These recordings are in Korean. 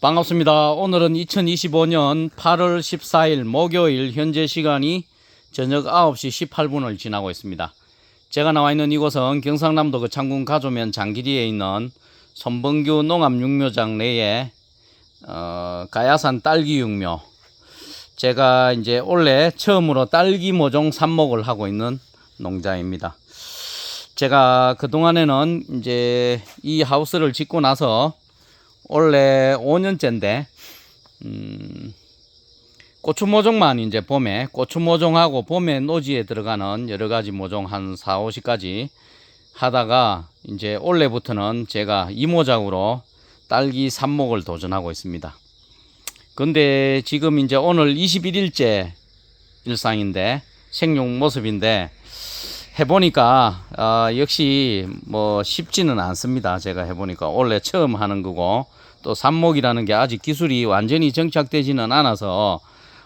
반갑습니다. 오늘은 2025년 8월 14일 목요일 현재 시간이 저녁 9시 18분을 지나고 있습니다. 제가 나와 있는 이곳은 경상남도 그 창군 가조면 장기리에 있는 손범규 농업육묘장 내에 어, 가야산 딸기 육묘. 제가 이제 올해 처음으로 딸기 모종 삽목을 하고 있는 농장입니다. 제가 그동안에는 이제 이 하우스를 짓고 나서 원래 5년째인데 음, 고추 모종만 이제 봄에 고추 모종하고 봄에 노지에 들어가는 여러 가지 모종 한 4, 50가지 하다가 이제 올해부터는 제가 이모작으로 딸기 삽목을 도전하고 있습니다. 근데 지금 이제 오늘 21일째 일상인데 생육 모습인데 해보니까 아, 역시 뭐 쉽지는 않습니다. 제가 해보니까 원래 처음 하는 거고 또 삽목이라는 게 아직 기술이 완전히 정착되지는 않아서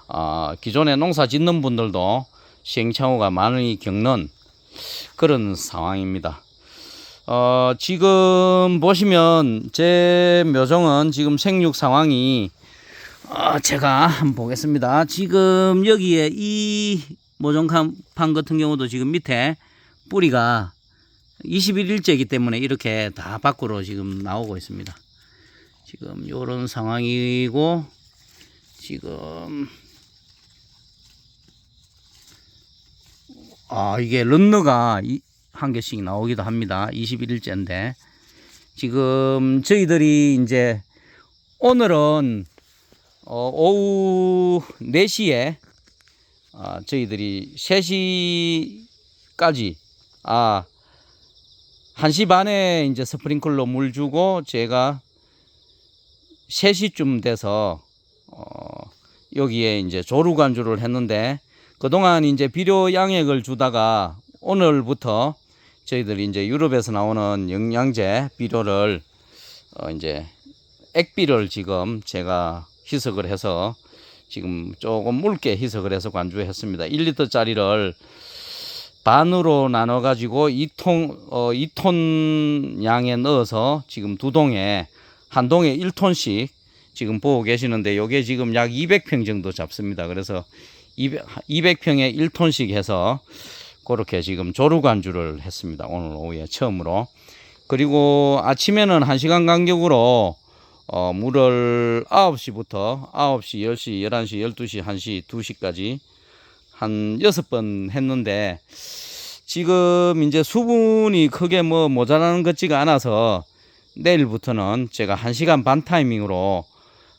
어, 기존에 농사 짓는 분들도 시행착오가 많이 겪는 그런 상황입니다. 어, 지금 보시면 제 묘종은 지금 생육 상황이 어, 제가 한번 보겠습니다. 지금 여기에 이 모종판 같은 경우도 지금 밑에 뿌리가 21일째이기 때문에 이렇게 다 밖으로 지금 나오고 있습니다. 지금 요런 상황이고 지금 아 이게 런너가 이- 한 개씩 나오기도 합니다. 21일째인데 지금 저희들이 이제 오늘은 어, 오후 4시에 아, 저희들이 3시까지 아 1시 반에 이제 스프링클러 물 주고 제가 3시쯤 돼서 어, 여기에 이제 조루 간주를 했는데 그동안 이제 비료 양액을 주다가 오늘부터 저희들이 이제 유럽에서 나오는 영양제 비료를 어, 이제 액비를 지금 제가 희석을 해서 지금 조금 묽게 희석을 해서 관주했습니다. 1리터짜리를 반으로 나눠 가지고 2통 어 2톤 양에 넣어서 지금 두 동에 한 동에 1톤씩 지금 보고 계시는데 요게 지금 약 200평 정도 잡습니다. 그래서 200, 200평에 1톤씩 해서 그렇게 지금 조루 관주를 했습니다. 오늘 오후에 처음으로. 그리고 아침에는 1시간 간격으로 어, 물을 9시부터 9시, 10시, 11시, 12시, 1시, 2시까지 한 6번 했는데 지금 이제 수분이 크게 뭐 모자라는 것 같지가 않아서 내일부터는 제가 1시간 반 타이밍으로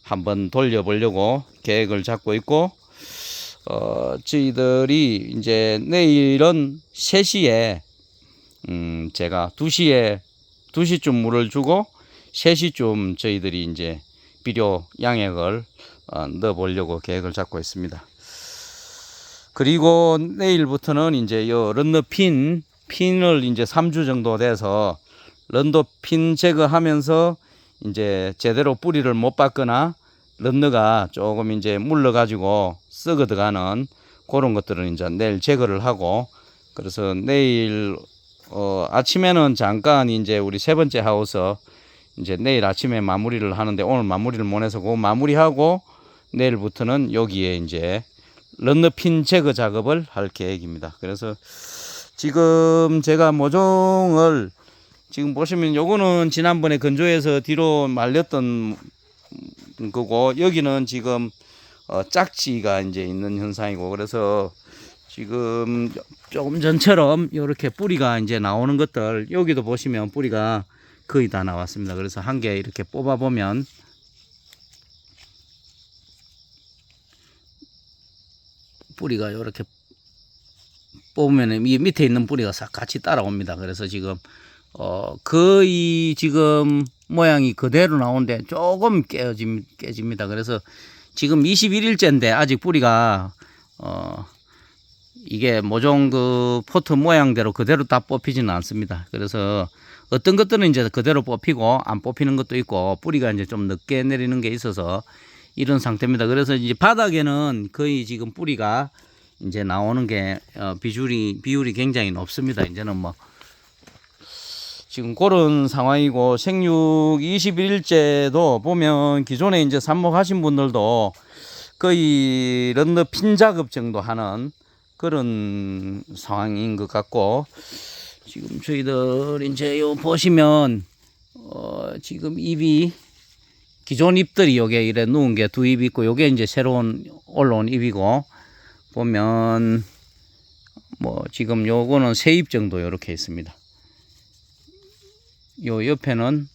한번 돌려보려고 계획을 잡고 있고 어, 저희들이 이제 내일은 3시에 음, 제가 2시에 2시쯤 물을 주고 3시쯤 저희들이 이제 비료 양액을 어, 넣어 보려고 계획을 잡고 있습니다. 그리고 내일부터는 이제 요 런너핀 핀을 이제 3주 정도 돼서 런더 핀 제거하면서 이제 제대로 뿌리를 못 받거나 런너가 조금 이제 물러 가지고 썩어 들어가는 그런 것들은 이제 내일 제거를 하고 그래서 내일 어 아침에는 잠깐 이제 우리 세 번째 하우스 이제 내일 아침에 마무리를 하는데 오늘 마무리를 못 해서 그 마무리하고 내일부터는 여기에 이제 런너핀 제거 작업을 할 계획입니다. 그래서 지금 제가 모종을 지금 보시면 요거는 지난번에 건조해서 뒤로 말렸던 거고 여기는 지금 어, 짝지가 이제 있는 현상이고 그래서 지금 조금 전처럼 이렇게 뿌리가 이제 나오는 것들 여기도 보시면 뿌리가 거의 다 나왔습니다. 그래서 한 개 이렇게 뽑아 보면 뿌리가 이렇게 뽑으면 이 밑에 있는 뿌리가 싹 같이 따라옵니다. 그래서 지금 어 거의 지금 모양이 그대로 나오는데 조금 깨짐 깨집니다. 그래서 지금 21일째인데 아직 뿌리가 어 이게 모종 그 포트 모양대로 그대로 다 뽑히지는 않습니다. 그래서 어떤 것들은 이제 그대로 뽑히고 안 뽑히는 것도 있고 뿌리가 이제 좀 늦게 내리는 게 있어서 이런 상태입니다. 그래서 이제 바닥에는 거의 지금 뿌리가 이제 나오는 게 어, 비율이 비율이 굉장히 높습니다. 이제는 뭐 지금 그런 상황이고 생육 21일째도 보면 기존에 이제 삽목하신 분들도 거의 런너 핀 작업 정도 하는 그런 상황인 것 같고 지금 저희들 이제 요 보시면 어 지금 잎이 기존 잎들이 요게 이래 누운 게 두 잎 있고 요게 이제 새로운 올라온 잎이고 보면 뭐 지금 요거는 세 잎 정도 요렇게 있습니다. 요 옆에는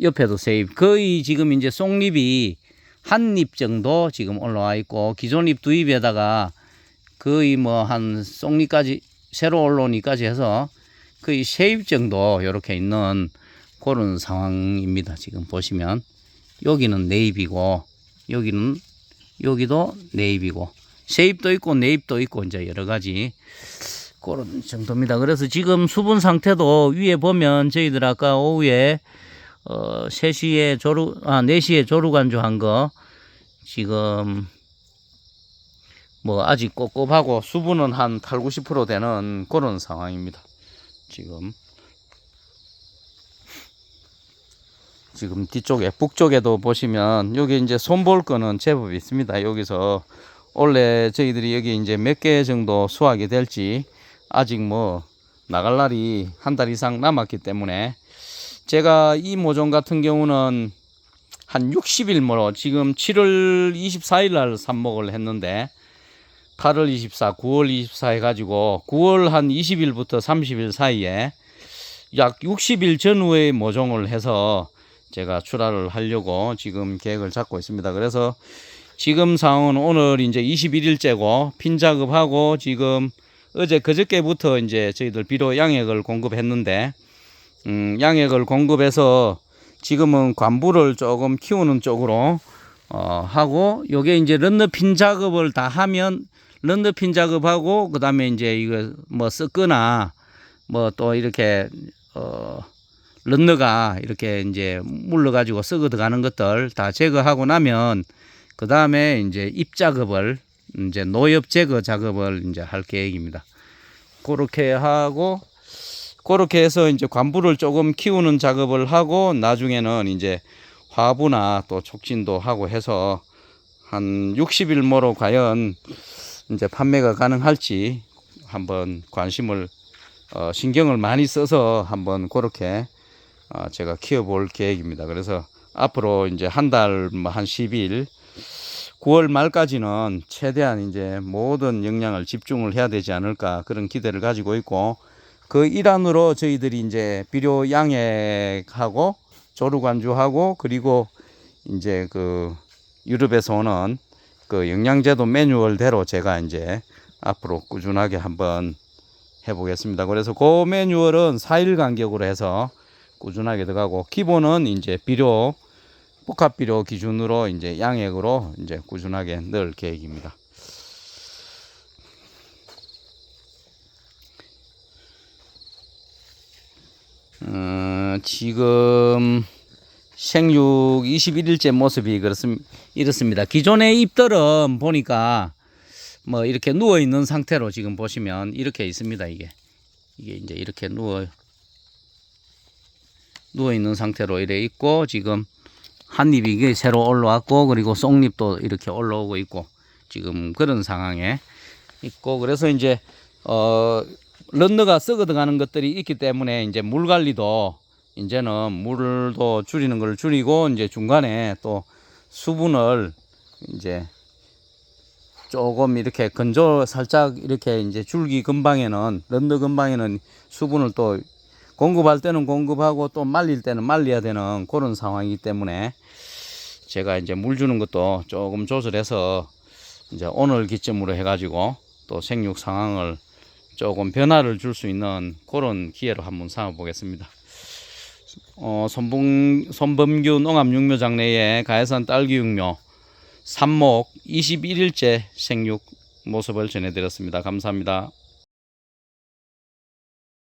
옆에도 세 잎. 거의 지금 이제 송잎이 한 잎 정도 지금 올라와 있고 기존 잎 두 잎에다가 거의 뭐 한 송잎까지 새로 올라온 잎까지 해서 거의 세잎 정도 요렇게 있는 그런 상황입니다. 지금 보시면 여기는 네 잎이고 여기는 여기도 네 잎이고 세 잎도 있고 네 잎도 있고 이제 여러 가지 그런 정도입니다. 그래서 지금 수분 상태도 위에 보면 저희들 아까 오후에 어 3시에 조루 아 4시에 조루 간주 한 거 지금 뭐 아직 꿉꿉하고 수분은 한 8, 90% 되는 그런 상황입니다. 지금 지금 뒤쪽에 북쪽에도 보시면 여기 이제 손볼 거는 제법 있습니다. 여기서 원래 저희들이 여기 이제 몇 개 정도 수확이 될지 아직 뭐 나갈 날이 한 달 이상 남았기 때문에 제가 이 모종 같은 경우는 한 60일 모로 지금 7월 24일 날 삽목을 했는데 8월 24, 9월 24 해가지고 9월 한 20일부터 30일 사이에 약 60일 전후의 모종을 해서 제가 출하를 하려고 지금 계획을 잡고 있습니다. 그래서 지금 상황은 오늘 이제 21일째고 핀 작업하고 지금 어제 그저께부터 이제 저희들 비료 양액을 공급했는데 음, 양액을 공급해서 지금은 관부를 조금 키우는 쪽으로 어, 하고 요게 이제 런너핀 작업을 다 하면 런너핀 작업하고 그다음에 이제 이거 뭐 섞거나 뭐 또 이렇게 어 런너가 이렇게 이제 물러 가지고 썩어 들어가는 것들 다 제거하고 나면 그 다음에 이제 입 작업을 이제 노엽 제거 작업을 이제 할 계획입니다. 그렇게 하고 그렇게 해서 이제 관부를 조금 키우는 작업을 하고 나중에는 이제 화부나 또 촉진도 하고 해서 한 60일 모로 과연 이제 판매가 가능할지 한번 관심을 어, 신경을 많이 써서 한번 그렇게 어, 제가 키워볼 계획입니다. 그래서 앞으로 이제 한 달, 뭐한 10일, 9월 말까지는 최대한 이제 모든 역량을 집중을 해야 되지 않을까 그런 기대를 가지고 있고 그 일환으로 저희들이 이제 비료 양액하고 조루 관주하고 그리고 이제 그 유럽에서 오는 그 영양제도 매뉴얼대로 제가 이제 앞으로 꾸준하게 한번 해보겠습니다. 그래서 그 매뉴얼은 4일 간격으로 해서 꾸준하게 들어가고 기본은 이제 비료 복합 비료 기준으로 이제 양액으로 이제 꾸준하게 넣을 계획입니다. 어, 지금 생육 21일째 모습이 그렇습, 이렇습니다. 기존의 잎들은 보니까 뭐 이렇게 누워 있는 상태로 지금 보시면 이렇게 있습니다. 이게 이게 이제 이렇게 누워 누워 있는 상태로 이래 있고 지금 한 잎이 새로 올라왔고 그리고 쏙잎도 이렇게 올라오고 있고 지금 그런 상황에 있고 그래서 이제 어 런너가 썩어 들어가는 것들이 있기 때문에 이제 물 관리도 이제는 물도 줄이는 걸 줄이고 이제 중간에 또 수분을 이제 조금 이렇게 건조 살짝 이렇게 이제 줄기 근방에는 런너 근방에는 수분을 또 공급할 때는 공급하고 또 말릴 때는 말려야 되는 그런 상황이기 때문에 제가 이제 물 주는 것도 조금 조절해서 이제 오늘 기점으로 해가지고 또 생육 상황을 조금 변화를 줄 수 있는 그런 기회로 한번 삼아 보겠습니다. 어, 손범, 손범규 농암육묘 장 내에 가해산 딸기육묘 삽목 21일째 생육 모습을 전해드렸습니다. 감사합니다.